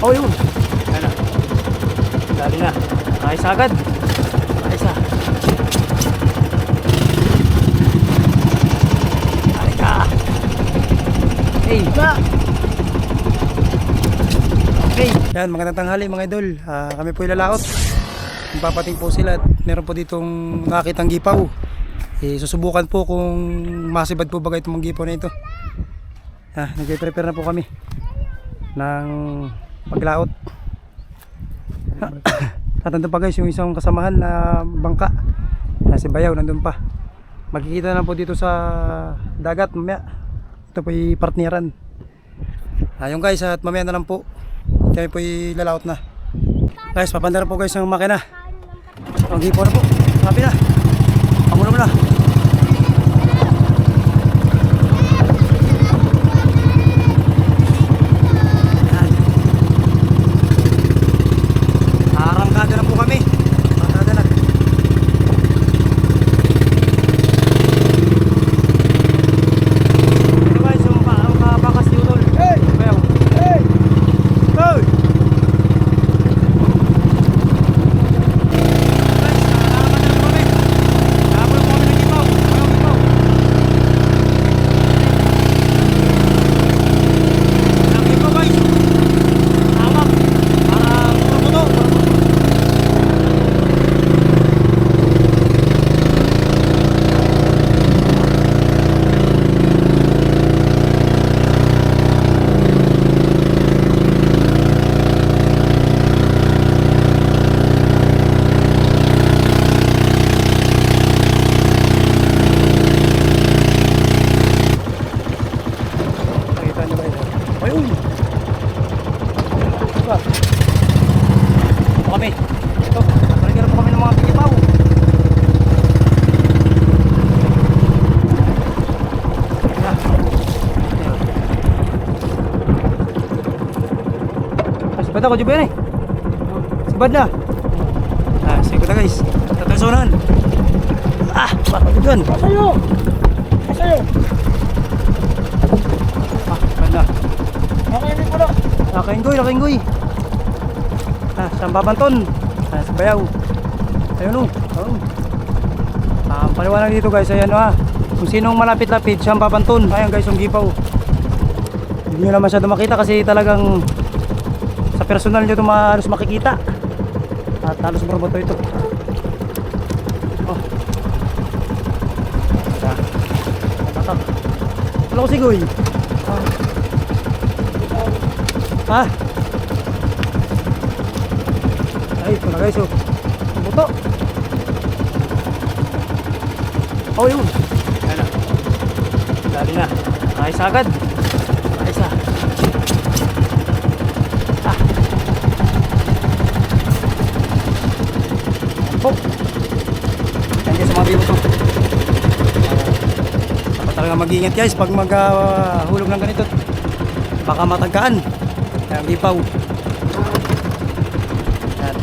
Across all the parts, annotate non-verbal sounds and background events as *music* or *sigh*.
Oh, yun. Ayan na. Dali na. Ayos agad. Ayos na. Dali ka. Hey, ba? Okay. Yan, magandang tanghali mga idol. Ah, kami po ilalaot. Papating po sila at meron po ditong nakakitang gipaw. Eh, susubukan po kung masibad po ba itong mga gipaw na ito. Ah, nag-prepare na po kami ng paglaot. At nandun pa guys yung isang kasamahan na bangka na si Bayaw nandun pa. Makikita na po dito sa dagat mamaya. Ito po yung partneran. Ayun guys at mamaya na lang po. Kami po lalaot na. Guys, papanda na po guys ang makina. Ang hipo na po. Sabi na. Ako na muna. Yan. Arangkada na po kami. Arangkada na. Ito guys, yung mga mga bakas ni Udol. Hey! Bayaw. Hey! Hey! Nakita niyo ba ito? Ayun! Ito ba? Ito kami. Ito. Paligyan po kami ng mga pigipaw. Ayan. Ayan. Ah, Sibad ako, Juben eh. Sibad na. Ah, sige na guys. Tatasunan. Ah, bakit yun? Kasayo! Kasayo! Ah, banda. Nakainin ko na! Nakainggoy, nakainggoy. Ah, siyang babanton. Ah, sa bayaw. Ayun o. Oh. Ah, ang paliwanag dito guys, ayan o ah. Kung sinong malapit-lapit, siyang babanton. Ayan guys, yung gipaw. Hindi nyo na masyado makita kasi talagang personal nyo ito makikita. At halos borboto ito. Oh. Ah. Tatak. Wala ko sigoy. Ah. Ha? Ay, ito na guys oh. Buto. Oh, yun. Ayan na. Dali na. Ayos agad. Ayos. Ah. Po. Yan guys sa mga bibo to. Dapat talaga mag-ingat guys pag maghulog ng ganito. Baka matagkaan. Kaya gipaw. Yan.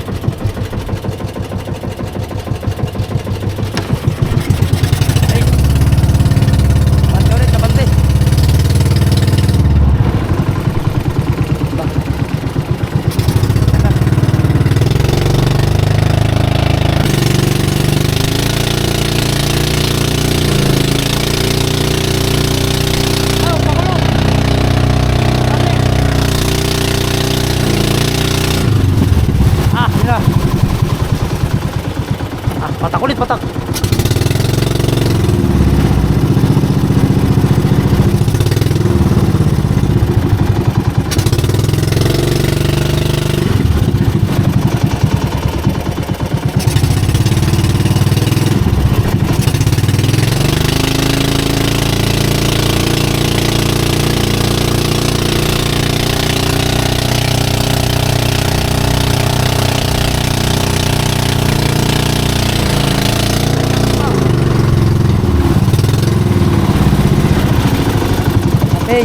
Ay. Bante ulit, kabante. Ba. Yan na. Ah, yun na. Ah, patak ulit, patak. Hey.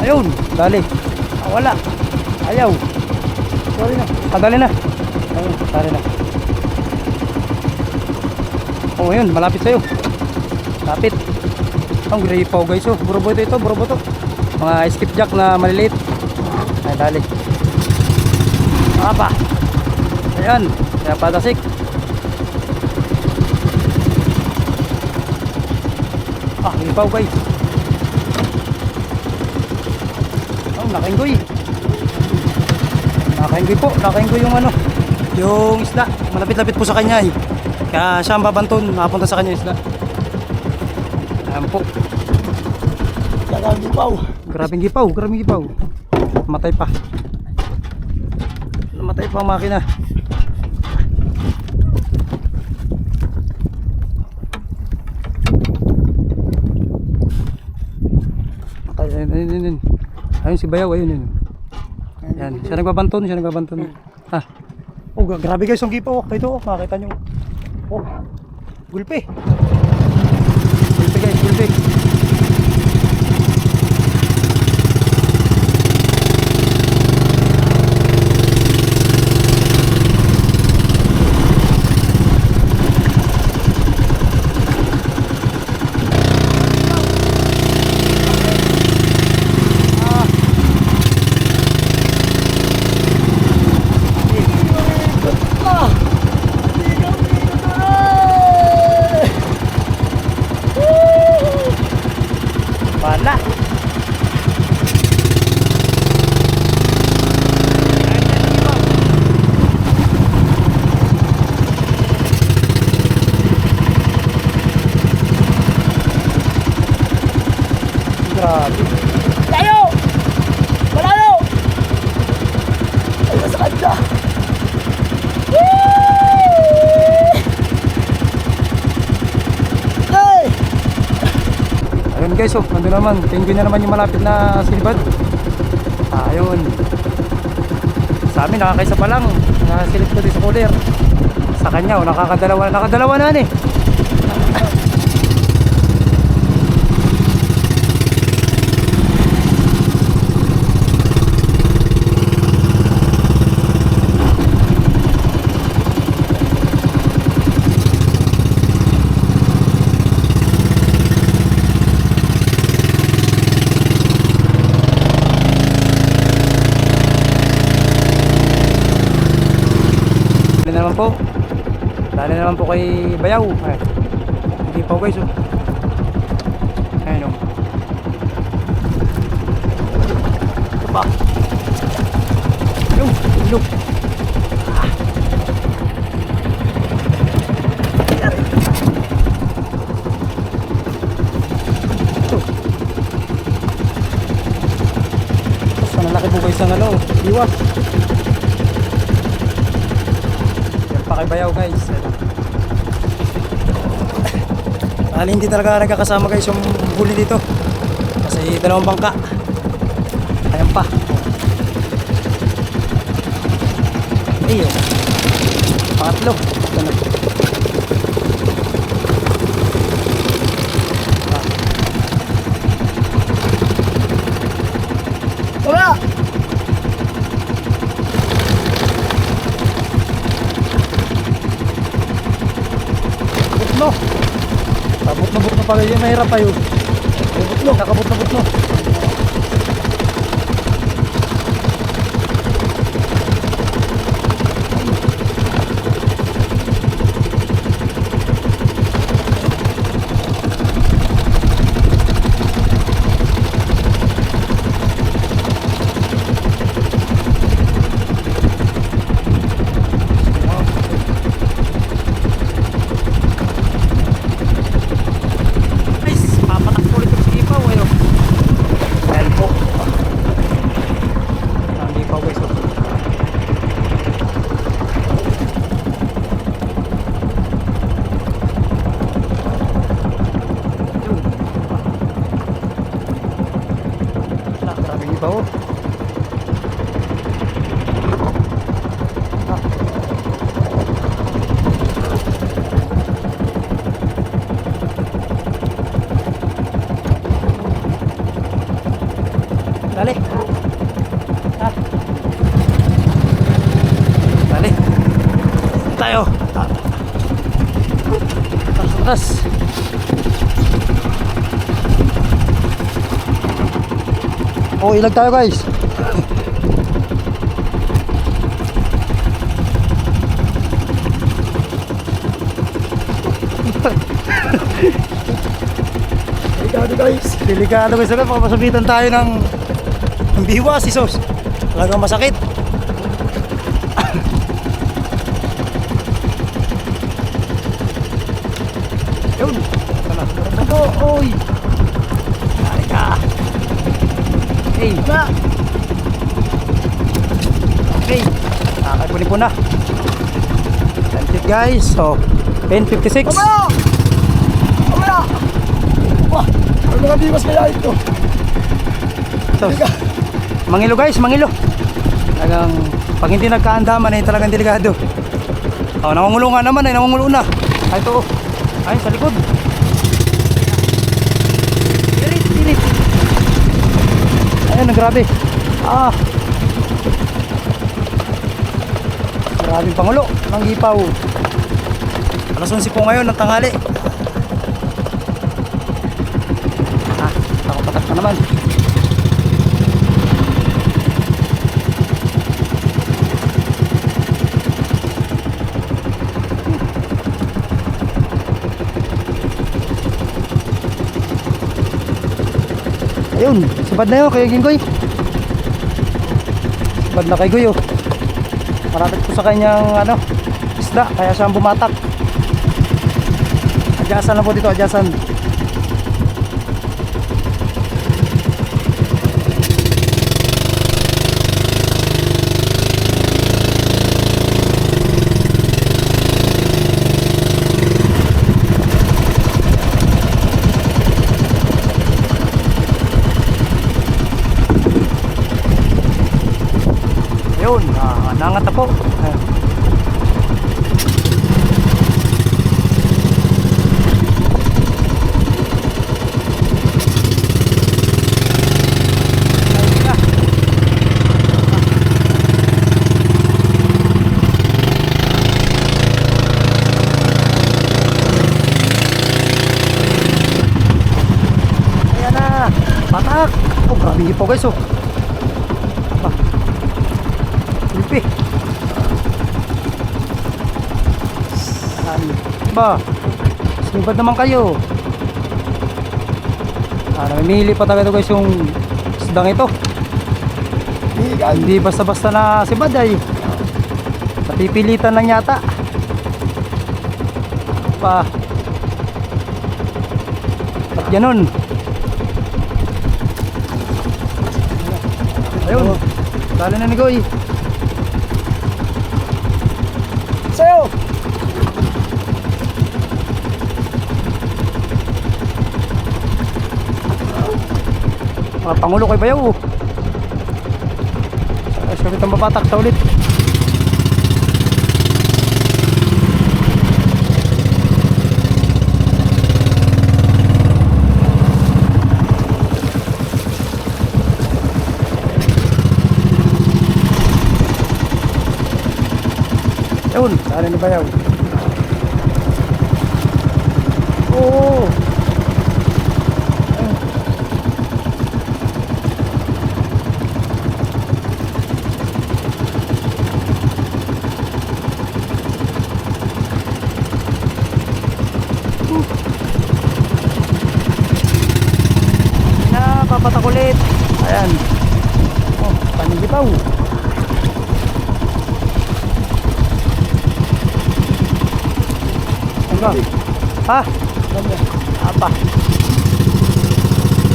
Ayun, dali. Ah, wala. Ayaw. Sorry na. Ah, dali na. Ayun, dali na. Oh, ayun, malapit sa'yo. Lapit. Ang gripaw guys oh. Burobo ito, burobo to. Mga skipjack na maliliit. Ay, dali. Apa. Ayan. Kaya patasik. Ah, gripaw guys. Nakainggoy. Nakainggoy po. Nakainggoy yung ano. Yung isda. Malapit-lapit po sa kanya eh. Kaya siya ang babanton. Nakapunta sa kanya isda. Ayan po. Nakagipaw. Grabing gipaw, grabing gipaw. Matay pa. Namatay pa ang makina. Matay, ayun, ayun, ayun, ayun. Si Bayaw, ayun, ayun. Yan, siya nagbabanton, siya nagbabanton. Ah. Oh, gra- grabe guys, ang gipaw. oh. Ito, oh, makita nyo. Oh, gulpi. Gulpi guys, gulpi. Ah! Ikaw, ikaw, ay! Woo! Wala. Grabe. Tayo! Malayo! Ayun sa kanya! Woo! Ay! Ayun guys, oh, nandun naman. Penguin na naman yung malapit na silbad. Ayun. Sa amin, nakakaisa pa lang. Nakasilip ko din sa cooler. Sa kanya, oh, nakakadalawa. Nakadalawa na eh. Po. Na naman po kay Bayaw. Ay, hindi pa guys oh. Ayun oh. Ito pa. Yung, yung. Ah. Yan. Ito. Tapos ang laki po guys ng ano, iwas. Yan pa kay Bayaw guys. Bali hindi talaga nagkakasama guys yung huli dito. Kasi dalawang bangka. Ayan pa. Iyo. Pangatlo. Ito na. Ah, Wala! Butno. Tabot na butno pa yun. Mahirap pa yun. Butno. Nakabot na butno. Guys, papatak ulit yung sipaw eh. oh. Ayan po. Ang lipaw guys. oh. Yun. Ah, Grabe lipaw. oh. Ah. Dali. Ah. Dali. Tayo. Atas, atas. O, ilag tayo guys. Delikado guys. Delikado guys. Baka masabitan tayo ng, ng biwas, isos. Talagang masakit. Yun. Tara, tara to. Oy. Ay ka. Hey. Na. Okay. Nakakapuni po na. That's it guys. So, 10.56. Mamaya! Mamaya! Wah! Ano mga biwas kaya ito? So, mangilo guys, mangilo. Talagang pag hindi nagkaandaman ay talagang delikado. Oh, nangungulo nga naman ay nangungulo na. Ay ito. oh. Ay sa likod. Ayun, grabe. Ah. Maraming pangulo ng hipaw. Alas 11 po ngayon ng tanghali. Ah, ako patak na naman. Ayun, sibad na yun kay Ginggoy. Sibad na kay Goy oh. Marapit ko sa kanyang ano, isda, kaya siya ang bumatak. Adyasan lang po dito, adyasan. Ayun, ah, nangat na po. Ah. Ayun na. Ayan na. Patak. Oh, grabe po guys oh. Ah. Lipi. Ano ba? Sinibad naman kayo. Ah, namimili pa talaga guys yung isdang ito. Hindi basta-basta na sibad ay. Napipilitan lang yata. Pa. At ganun. Ayun. Dali na ni Goy. Mga pangulo kay Bayaw. Ay, sabi itong mapatak sa ulit. Yun, saan ni Bayaw? Oo. na papatak ulit ayan oh panilipaw ano ha? Apa?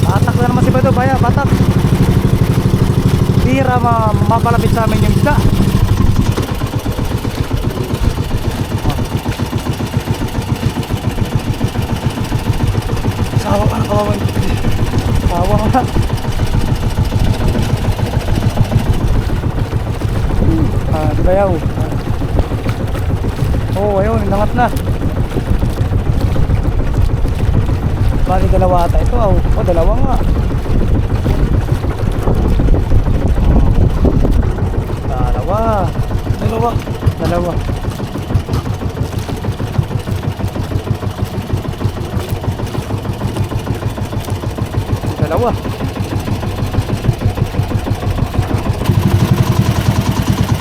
Patak na naman si Bado baya patak bira ma mapalapit sa amin yung isda. Sawa ka na kawawa sawa ka na. Ah di bayaw oh ayun nangat na Bali dalawa ata ito. Oh, oh dalawa nga. Dalawa. Dalawa. Dalawa. Dalawa.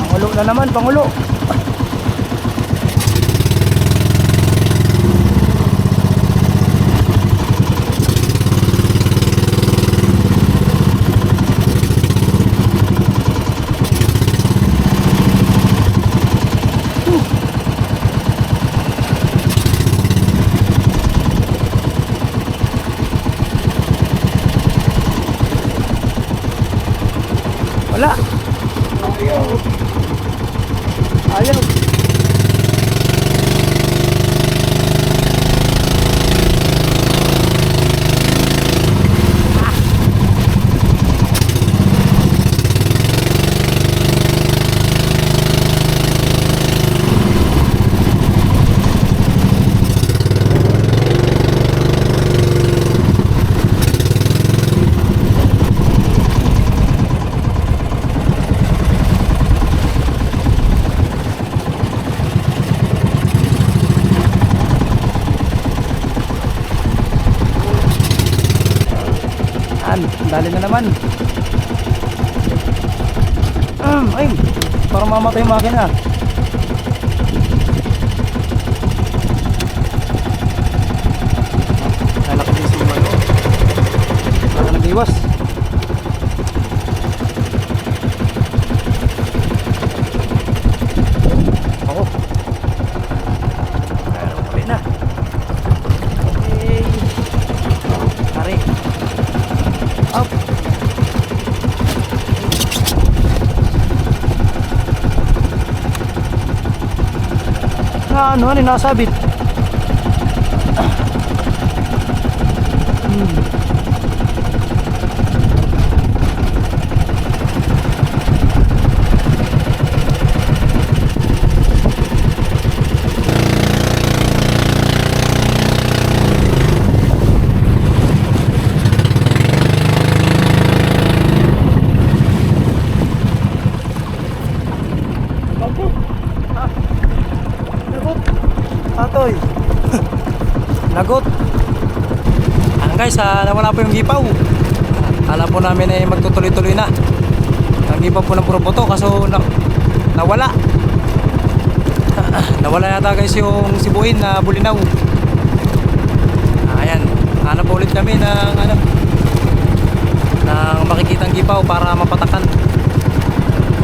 Pangulo na naman, pangulo. Pangulo. Yung makina. Lalaki din si Mayo. Baka nag-iwas. Ako. Pero huli na. Okay. Mari. Up. Na ano, ano guys, ah, nawala po yung gipaw. Kala po namin ay magtutuloy-tuloy na. Ang gipaw po ng puro buto kaso na, nawala. *laughs* nawala yata guys yung sibuin na bulinaw. Ayan, hanap ulit kami ng ano ng makikitang gipaw para mapatakan.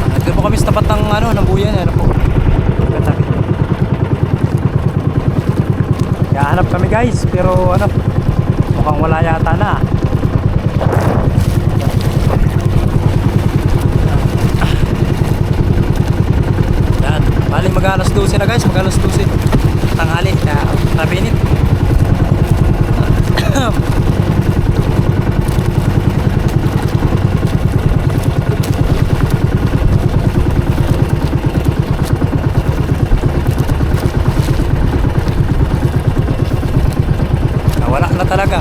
Ah, Ito po kami sa tapat ng ano ng buyan, ano po. Katabi. Hahanap kami guys, pero ano, mukhang wala yata na. Yan, bali mag alas 12 na guys, mag alas 12. Tanghali, na nabinit. Nawala na talaga.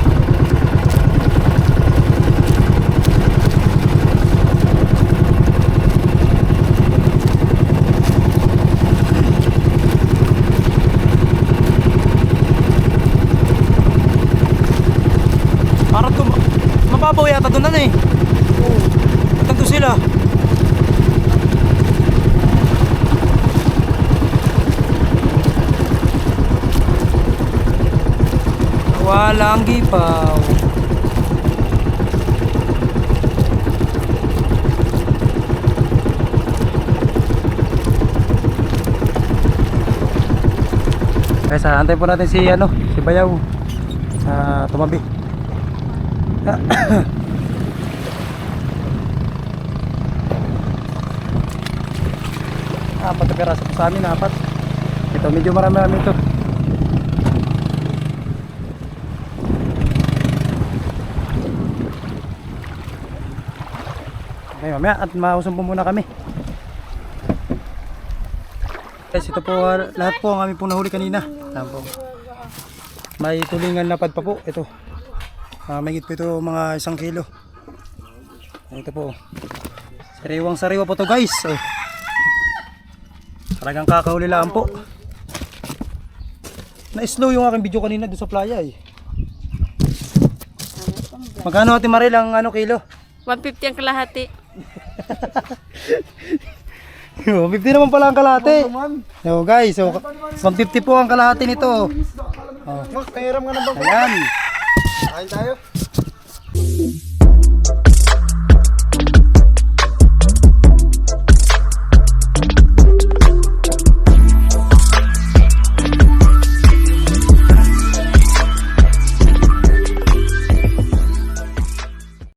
Parang tum mababaw yata doon na eh. Tanto sila. Walang gipaw. Guys, ah, antay po natin si ano, si Bayaw sa tumabi. *coughs* apat na piraso sa amin, apat. Ito, medyo marami-rami ito. Okay, mamaya at mausong po muna kami. Guys, ito po ah, lahat po ang aming pong nahuli kanina. Ayan po. May tulingan lapad pa po. Ito. Ah, may po ito mga isang kilo. Ito po. Sariwang sariwa po to guys. Oh. Talagang kakahuli lang po. Na-slow yung aking video kanina doon sa playa eh. Magkano ate Maril ang ano kilo? 150 ang kalahati. *laughs* Oh, 50 naman pala ang kalahati. So guys, so 150 po ang kalahati nito. Mas, pahiram nga ng bangko. Ayan. Kain tayo.